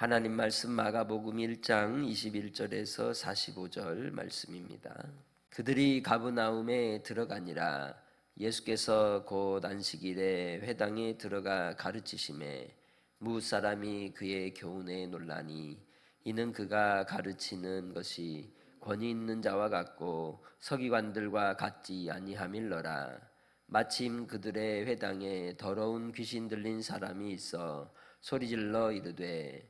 하나님 말씀 마가복음 1장 21절에서 45절 말씀입니다. 그들이 가브나움에 들어가니라 예수께서 곧 안식일에 회당에 들어가 가르치심에 무 사람이 그의 교훈에 놀라니 이는 그가 가르치는 것이 권위 있는 자와 같고 서기관들과 같지 아니함일러라 마침 그들의 회당에 더러운 귀신 들린 사람이 있어 소리질러 이르되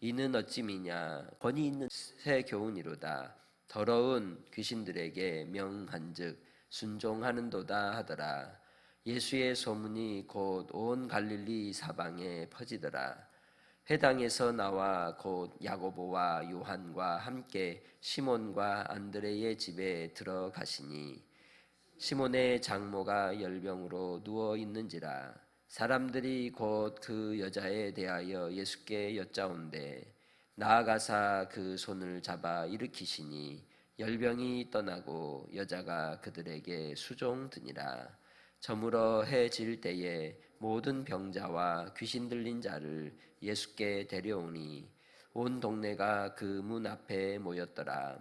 이는 어찌미냐? 권위 있는 새 교훈이로다. 더러운 귀신들에게 명한즉 순종하는도다 하더라. 예수의 소문이 곧 온 갈릴리 사방에 퍼지더라. 회당에서 나와 곧 야고보와 요한과 함께 시몬과 안드레의 집에 들어가시니 시몬의 장모가 열병으로 누워 있는지라 사람들이 곧 그 여자에 대하여 예수께 여짜온대 나아가사 그 손을 잡아 일으키시니 열병이 떠나고 여자가 그들에게 수종드니라. 저물어 해질 때에 모든 병자와 귀신 들린 자를 예수께 데려오니 온 동네가 그 문 앞에 모였더라.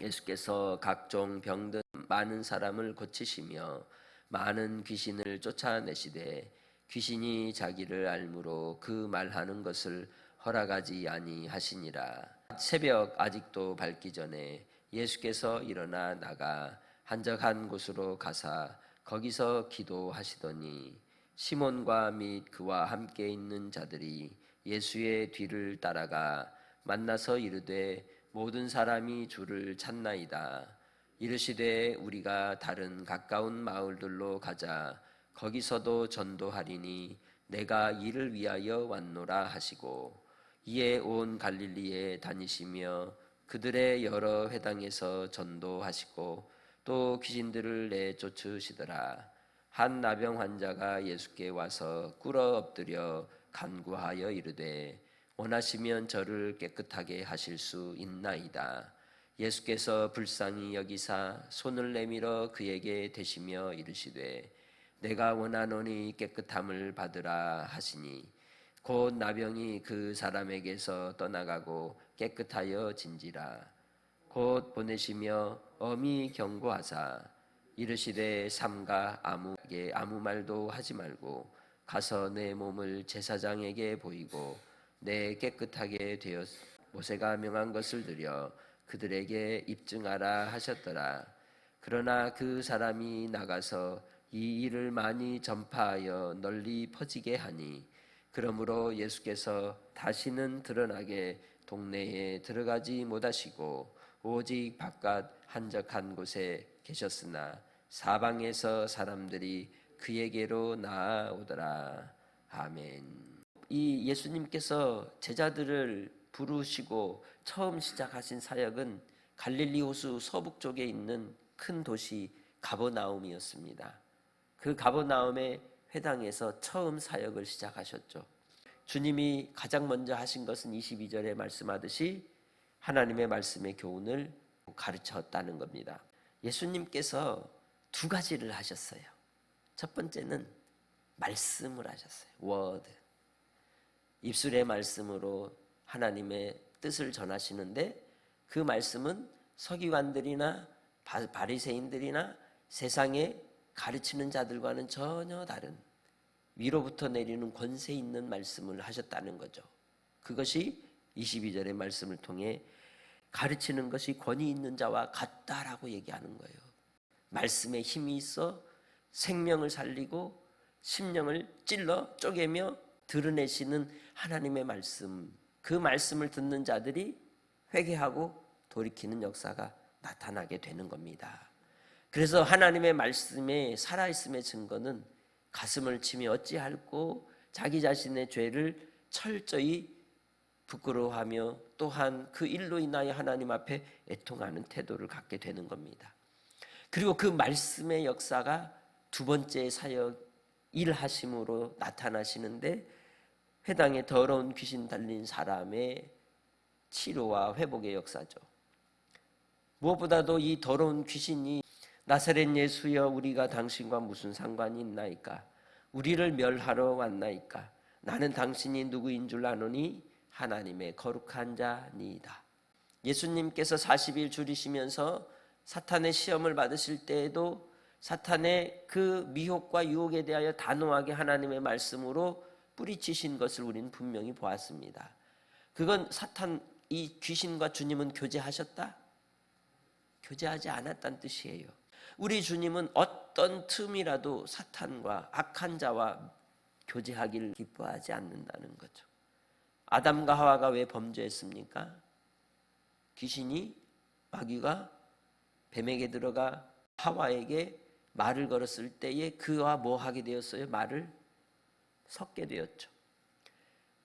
예수께서 각종 병든 많은 사람을 고치시며 많은 귀신을 쫓아내시되 귀신이 자기를 알므로 그 말하는 것을 허락하지 아니하시니라. 새벽 아직도 밝기 전에 예수께서 일어나 나가 한적한 곳으로 가사 거기서 기도하시더니 시몬과 및 그와 함께 있는 자들이 예수의 뒤를 따라가 만나서 이르되 모든 사람이 주를 찾나이다 이르시되 우리가 다른 가까운 마을들로 가자. 거기서도 전도하리니 내가 이를 위하여 왔노라 하시고 이에 온 갈릴리에 다니시며 그들의 여러 회당에서 전도하시고 또 귀신들을 내쫓으시더라. 한 나병 환자가 예수께 와서 꿇어 엎드려 간구하여 이르되 원하시면 저를 깨끗하게 하실 수 있나이다 예수께서 불쌍히 여기사 손을 내밀어 그에게 대시며 이르시되 내가 원하노니 깨끗함을 받으라 하시니 곧 나병이 그 사람에게서 떠나가고 깨끗하여 진지라. 곧 보내시며 엄히 경고하사 이르시되 삼가 아무에게 아무 말도 하지 말고 가서 내 몸을 제사장에게 보이고 내 깨끗하게 되어 모세가 명한 것을 드려 그들에게 입증하라 하셨더라. 그러나 그 사람이 나가서 이 일을 많이 전파하여 널리 퍼지게 하니 그러므로 예수께서 다시는 드러나게 동네에 들어가지 못하시고 오직 바깥 한적한 곳에 계셨으나 사방에서 사람들이 그에게로 나아오더라. 아멘. 이 예수님께서 제자들을 부르시고 처음 시작하신 사역은 갈릴리 호수 서북 쪽에 있는 큰 도시 가버나움이었습니다. 그 가버나움의 회당에서 처음 사역을 시작하셨죠. 주님이 가장 먼저 하신 것은 22절에 말씀하듯이 하나님의 말씀의 교훈을 가르쳤다는 겁니다. 예수님께서 두 가지를 하셨어요. 첫 번째는 말씀을 하셨어요. 워드. 입술의 말씀으로 하나님의 뜻을 전하시는데 그 말씀은 서기관들이나 바리새인들이나 세상에 가르치는 자들과는 전혀 다른 위로부터 내리는 권세 있는 말씀을 하셨다는 거죠. 그것이 22절의 말씀을 통해 가르치는 것이 권위 있는 자와 같다라고 얘기하는 거예요. 말씀에 힘이 있어 생명을 살리고 심령을 찔러 쪼개며 드러내시는 하나님의 말씀. 그 말씀을 듣는 자들이 회개하고 돌이키는 역사가 나타나게 되는 겁니다. 그래서 하나님의 말씀에 살아있음의 증거는 가슴을 치며 어찌할꼬 자기 자신의 죄를 철저히 부끄러워하며 또한 그 일로 인하여 하나님 앞에 애통하는 태도를 갖게 되는 겁니다. 그리고 그 말씀의 역사가 두 번째 사역 일하심으로 나타나시는데 회당에 더러운 귀신 달린 사람의 치료와 회복의 역사죠. 무엇보다도 이 더러운 귀신이 나사렛 예수여 우리가 당신과 무슨 상관이 있나이까 우리를 멸하러 왔나이까 나는 당신이 누구인 줄 아노니 하나님의 거룩한 자니이다. 예수님께서 40일 줄이시면서 사탄의 시험을 받으실 때에도 사탄의 그 미혹과 유혹에 대하여 단호하게 하나님의 말씀으로 뿌리치신 것을 우리는 분명히 보았습니다. 그건 사탄 이 귀신과 주님은 교제하셨다? 교제하지 않았다는 뜻이에요. 우리 주님은 어떤 틈이라도 사탄과 악한 자와 교제하기를 기뻐하지 않는다는 거죠. 아담과 하와가 왜 범죄했습니까? 귀신이 마귀가 뱀에게 들어가 하와에게 말을 걸었을 때에 그와 뭐 하게 되었어요? 말을 섞게 되었죠.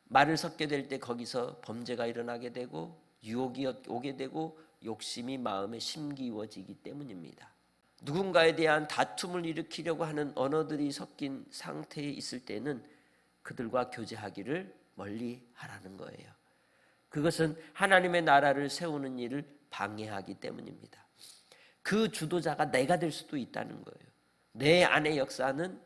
말을 섞게 될 때 거기서 범죄가 일어나게 되고 유혹이 오게 되고 욕심이 마음에 심기워지기 때문입니다. 누군가에 대한 다툼을 일으키려고 하는 언어들이 섞인 상태에 있을 때는 그들과 교제하기를 멀리 하라는 거예요. 그것은 하나님의 나라를 세우는 일을 방해하기 때문입니다. 그 주도자가 내가 될 수도 있다는 거예요. 내 안의 역사는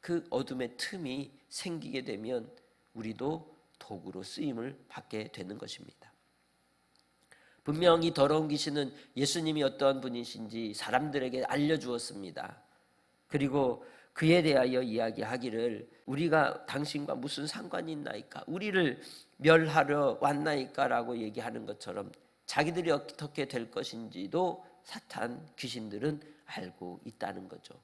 그 어둠의 틈이 생기게 되면 우리도 도구로 쓰임을 받게 되는 것입니다. 분명히 더러운 귀신은 예수님이 어떠한 분이신지 사람들에게 알려주었습니다. 그리고 그에 대하여 이야기하기를 우리가 당신과 무슨 상관이 있나이까? 우리를 멸하러 왔나이까라고 얘기하는 것처럼 자기들이 어떻게 될 것인지도 사탄 귀신들은 알고 있다는 거죠.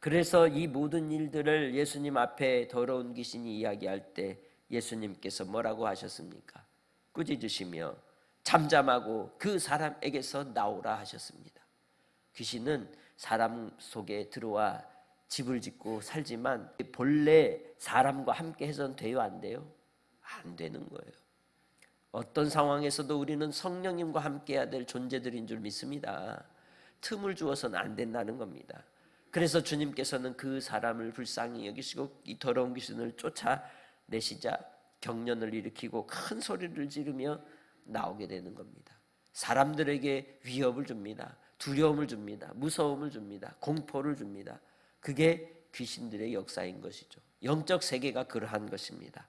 그래서 이 모든 일들을 예수님 앞에 더러운 귀신이 이야기할 때 예수님께서 뭐라고 하셨습니까? 꾸짖으시며 잠잠하고 그 사람에게서 나오라 하셨습니다. 귀신은 사람 속에 들어와 집을 짓고 살지만 본래 사람과 함께 해서는 돼요 안 돼요? 안 되는 거예요. 어떤 상황에서도 우리는 성령님과 함께해야 될 존재들인 줄 믿습니다. 틈을 주어서는 안 된다는 겁니다. 그래서 주님께서는 그 사람을 불쌍히 여기시고 이 더러운 귀신을 쫓아내시자 경련을 일으키고 큰 소리를 지르며 나오게 되는 겁니다. 사람들에게 위협을 줍니다. 두려움을 줍니다. 무서움을 줍니다. 공포를 줍니다. 그게 귀신들의 역사인 것이죠. 영적 세계가 그러한 것입니다.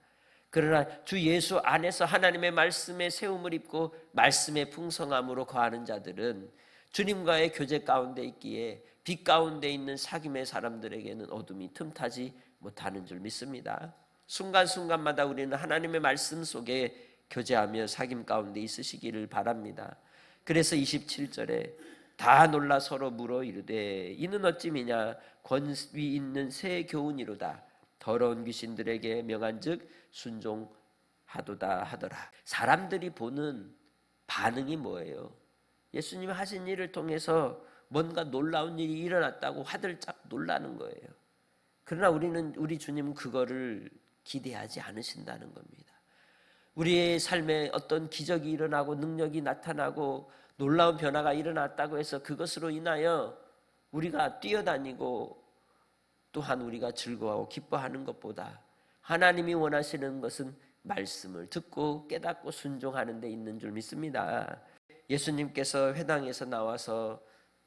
그러나 주 예수 안에서 하나님의 말씀에 세움을 입고 말씀의 풍성함으로 거하는 자들은 주님과의 교제 가운데 있기에 빛 가운데 있는 사귐의 사람들에게는 어둠이 틈타지 못하는 줄 믿습니다. 순간순간마다 우리는 하나님의 말씀 속에 교제하며 사귐 가운데 있으시기를 바랍니다. 그래서 27절에 다 놀라 서로 물어 이르되 이는 어찌미냐 권위 있는 새 교훈이로다 더러운 귀신들에게 명한즉 순종하도다 하더라. 사람들이 보는 반응이 뭐예요? 예수님이 하신 일을 통해서 뭔가 놀라운 일이 일어났다고 화들짝 놀라는 거예요. 그러나 우리는 우리 주님은 그거를 기대하지 않으신다는 겁니다. 우리의 삶에 어떤 기적이 일어나고 능력이 나타나고 놀라운 변화가 일어났다고 해서 그것으로 인하여 우리가 뛰어다니고 또한 우리가 즐거워하고 기뻐하는 것보다 하나님이 원하시는 것은 말씀을 듣고 깨닫고 순종하는 데 있는 줄 믿습니다. 예수님께서 회당에서 나와서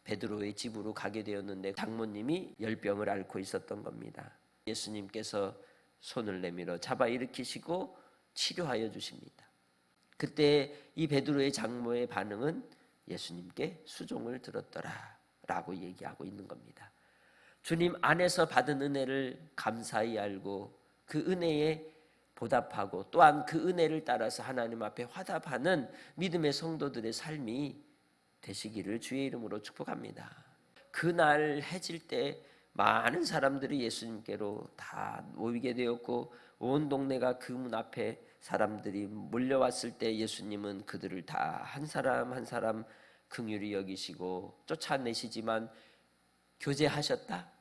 베드로의 집으로 가게 되었는데 장모님이 열병을 앓고 있었던 겁니다. 예수님께서 손을 내밀어 잡아 일으키시고 치료하여 주십니다. 그때 이 베드로의 장모의 반응은 예수님께 수종을 들었더라라고 얘기하고 있는 겁니다. 주님 안에서 받은 은혜를 감사히 알고 그 은혜에 보답하고 또한 그 은혜를 따라서 하나님 앞에 화답하는 믿음의 성도들의 삶이 되시기를 주의 이름으로 축복합니다. 그날 해질 때 많은 사람들이 예수님께로 다 모이게 되었고 온 동네가 그 문 앞에 사람들이 몰려왔을 때 예수님은 그들을 다 한 사람 한 사람 긍휼히 여기시고 쫓아내시지만 교제하셨다.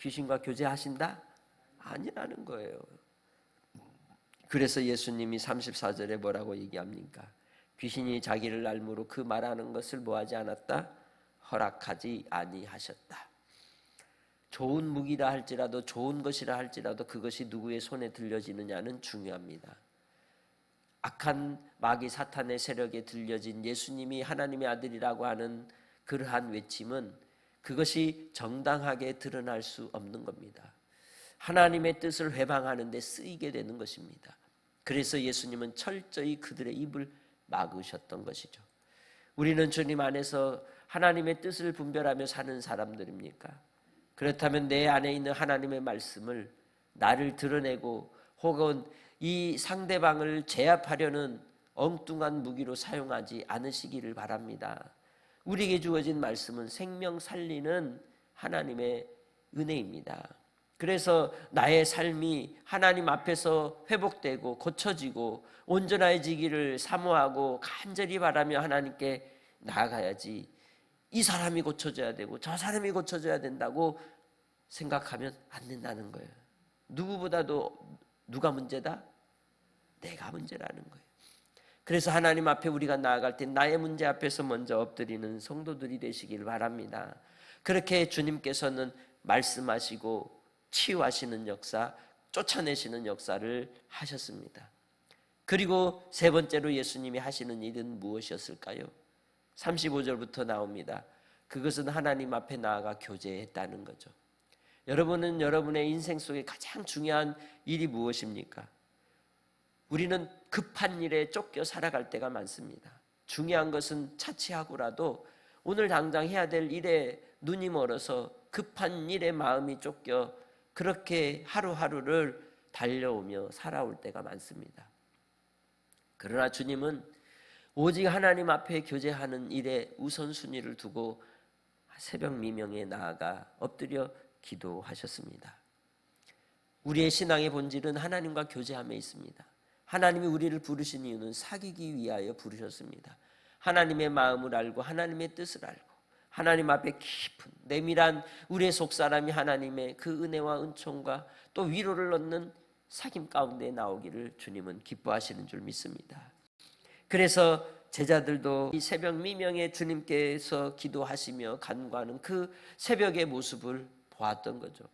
귀신과 교제하신다? 아니라는 거예요. 그래서 예수님이 34절에 뭐라고 얘기합니까? 귀신이 자기를 알므로 그 말하는 것을 뭐하지 않았다? 허락하지 아니하셨다. 좋은 무기라 할지라도 좋은 것이라 할지라도 그것이 누구의 손에 들려지느냐는 중요합니다. 악한 마귀 사탄의 세력에 들려진 예수님이 하나님의 아들이라고 하는 그러한 외침은 그것이 정당하게 드러날 수 없는 겁니다. 하나님의 뜻을 회방하는 데 쓰이게 되는 것입니다. 그래서 예수님은 철저히 그들의 입을 막으셨던 것이죠. 우리는 주님 안에서 하나님의 뜻을 분별하며 사는 사람들입니까? 그렇다면 내 안에 있는 하나님의 말씀을 나를 드러내고 혹은 이 상대방을 제압하려는 엉뚱한 무기로 사용하지 않으시기를 바랍니다. 우리에게 주어진 말씀은 생명 살리는 하나님의 은혜입니다. 그래서 나의 삶이 하나님 앞에서 회복되고 고쳐지고 온전해지기를 사모하고 간절히 바라며 하나님께 나아가야지 이 사람이 고쳐져야 되고 저 사람이 고쳐져야 된다고 생각하면 안 된다는 거예요. 누구보다도 누가 문제다? 내가 문제라는 거예요. 그래서 하나님 앞에 우리가 나아갈 때 나의 문제 앞에서 먼저 엎드리는 성도들이 되시길 바랍니다. 그렇게 주님께서는 말씀하시고 치유하시는 역사, 쫓아내시는 역사를 하셨습니다. 그리고 세 번째로 예수님이 하시는 일은 무엇이었을까요? 35절부터 나옵니다. 그것은 하나님 앞에 나아가 교제했다는 거죠. 여러분은 여러분의 인생 속에 가장 중요한 일이 무엇입니까? 우리는 급한 일에 쫓겨 살아갈 때가 많습니다. 중요한 것은 차치하고라도 오늘 당장 해야 될 일에 눈이 멀어서 급한 일에 마음이 쫓겨 그렇게 하루하루를 달려오며 살아올 때가 많습니다. 그러나 주님은 오직 하나님 앞에 교제하는 일에 우선순위를 두고 새벽 미명에 나아가 엎드려 기도하셨습니다. 우리의 신앙의 본질은 하나님과 교제함에 있습니다. 하나님이 우리를 부르신 이유는 사귀기 위하여 부르셨습니다. 하나님의 마음을 알고 하나님의 뜻을 알고 하나님 앞에 깊은 내밀한 우리의 속사람이 하나님의 그 은혜와 은총과 또 위로를 얻는 사귐 가운데 나오기를 주님은 기뻐하시는 줄 믿습니다. 그래서 제자들도 이 새벽 미명에 주님께서 기도하시며 간구하는 그 새벽의 모습을 보았던 거죠.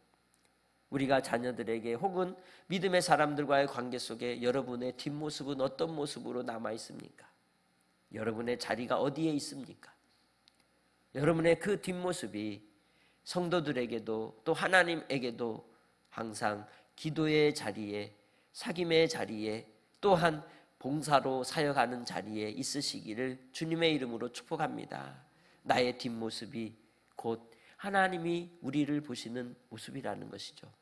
우리가 자녀들에게 혹은 믿음의 사람들과의 관계 속에 여러분의 뒷모습은 어떤 모습으로 남아 있습니까? 여러분의 자리가 어디에 있습니까? 여러분의 그 뒷모습이 성도들에게도 또 하나님에게도 항상 기도의 자리에 사귐의 자리에 또한 봉사로 사역하는 자리에 있으시기를 주님의 이름으로 축복합니다. 나의 뒷모습이 곧 하나님이 우리를 보시는 모습이라는 것이죠.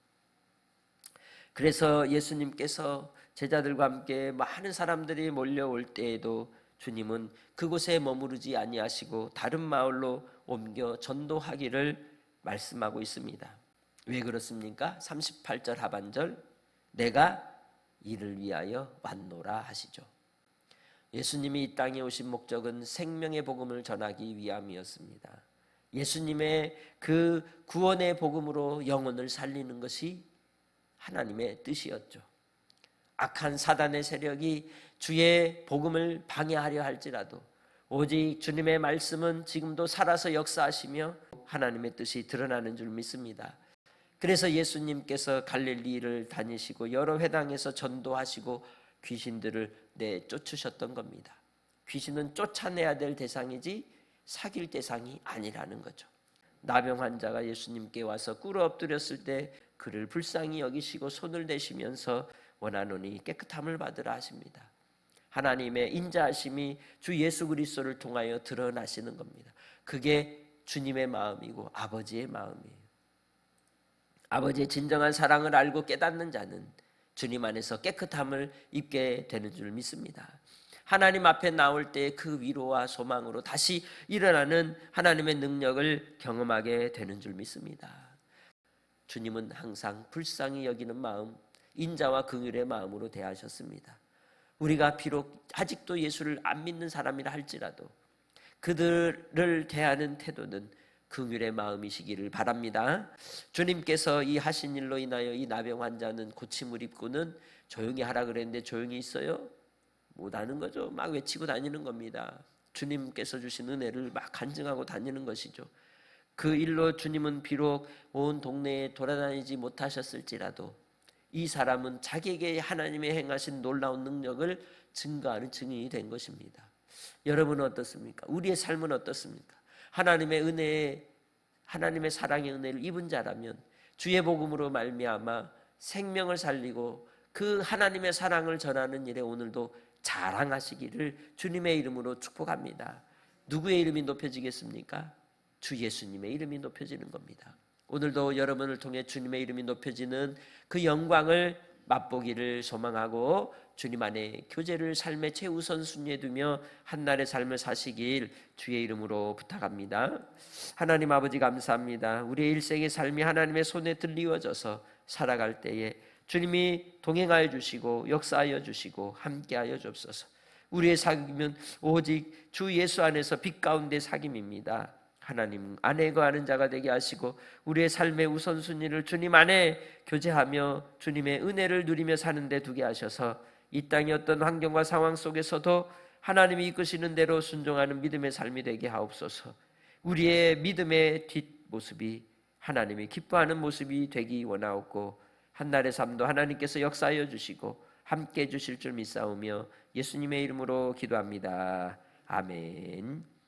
그래서 예수님께서 제자들과 함께 많은 사람들이 몰려올 때에도 주님은 그곳에 머무르지 아니하시고 다른 마을로 옮겨 전도하기를 말씀하고 있습니다. 왜 그렇습니까? 38절 하반절 내가 이를 위하여 왔노라 하시죠. 예수님이 이 땅에 오신 목적은 생명의 복음을 전하기 위함이었습니다. 예수님의 그 구원의 복음으로 영혼을 살리는 것이 하나님의 뜻이었죠. 악한 사단의 세력이 주의 복음을 방해하려 할지라도 오직 주님의 말씀은 지금도 살아서 역사하시며 하나님의 뜻이 드러나는 줄 믿습니다. 그래서 예수님께서 갈릴리를 다니시고 여러 회당에서 전도하시고 귀신들을 내쫓으셨던 겁니다. 귀신은 쫓아내야 될 대상이지 사귈 대상이 아니라는 거죠. 나병 환자가 예수님께 와서 꿇어 엎드렸을 때 그를 불쌍히 여기시고 손을 대시면서 원하노니 깨끗함을 받으라 하십니다. 하나님의 인자하심이 주 예수 그리스도를 통하여 드러나시는 겁니다. 그게 주님의 마음이고 아버지의 마음이에요. 아버지의 진정한 사랑을 알고 깨닫는 자는 주님 안에서 깨끗함을 입게 되는 줄 믿습니다. 하나님 앞에 나올 때 그 위로와 소망으로 다시 일어나는 하나님의 능력을 경험하게 되는 줄 믿습니다. 주님은 항상 불쌍히 여기는 마음, 인자와 긍휼의 마음으로 대하셨습니다. 우리가 비록 아직도 예수를 안 믿는 사람이라 할지라도 그들을 대하는 태도는 긍휼의 마음이시기를 바랍니다. 주님께서 이 하신 일로 인하여 이 나병 환자는 고침을 입고는 조용히 하라 그랬는데 조용히 있어요? 못하는 거죠. 막 외치고 다니는 겁니다. 주님께서 주신 은혜를 막 간증하고 다니는 것이죠. 그 일로 주님은 비록 온 동네에 돌아다니지 못하셨을지라도 이 사람은 자기에게 하나님의 행하신 놀라운 능력을 증거하는 증인이 된 것입니다. 여러분은 어떻습니까? 우리의 삶은 어떻습니까? 하나님의 은혜에 하나님의 사랑의 은혜를 입은 자라면 주의 복음으로 말미암아 생명을 살리고 그 하나님의 사랑을 전하는 일에 오늘도 자랑하시기를 주님의 이름으로 축복합니다. 누구의 이름이 높여지겠습니까? 주 예수님의 이름이 높여지는 겁니다. 오늘도 여러분을 통해 주님의 이름이 높여지는 그 영광을 맛보기를 소망하고 주님 안에 교제를 삶의 최우선 순위에 두며 한날의 삶을 사시길 주의 이름으로 부탁합니다. 하나님 아버지 감사합니다. 우리의 일생의 삶이 하나님의 손에 들리워져서 살아갈 때에 주님이 동행하여 주시고 역사하여 주시고 함께하여 주옵소서. 우리의 사귐은 오직 주 예수 안에서 빛 가운데 사귐입니다. 하나님 안에 거하는 자가 되게 하시고 우리의 삶의 우선순위를 주님 안에 교제하며 주님의 은혜를 누리며 사는데 두게 하셔서 이 땅의 어떤 환경과 상황 속에서도 하나님이 이끄시는 대로 순종하는 믿음의 삶이 되게 하옵소서. 우리의 믿음의 뒷모습이 하나님이 기뻐하는 모습이 되기 원하옵고 한날의 삶도 하나님께서 역사하여 주시고 함께 해 주실 줄 믿사오며 예수님의 이름으로 기도합니다. 아멘.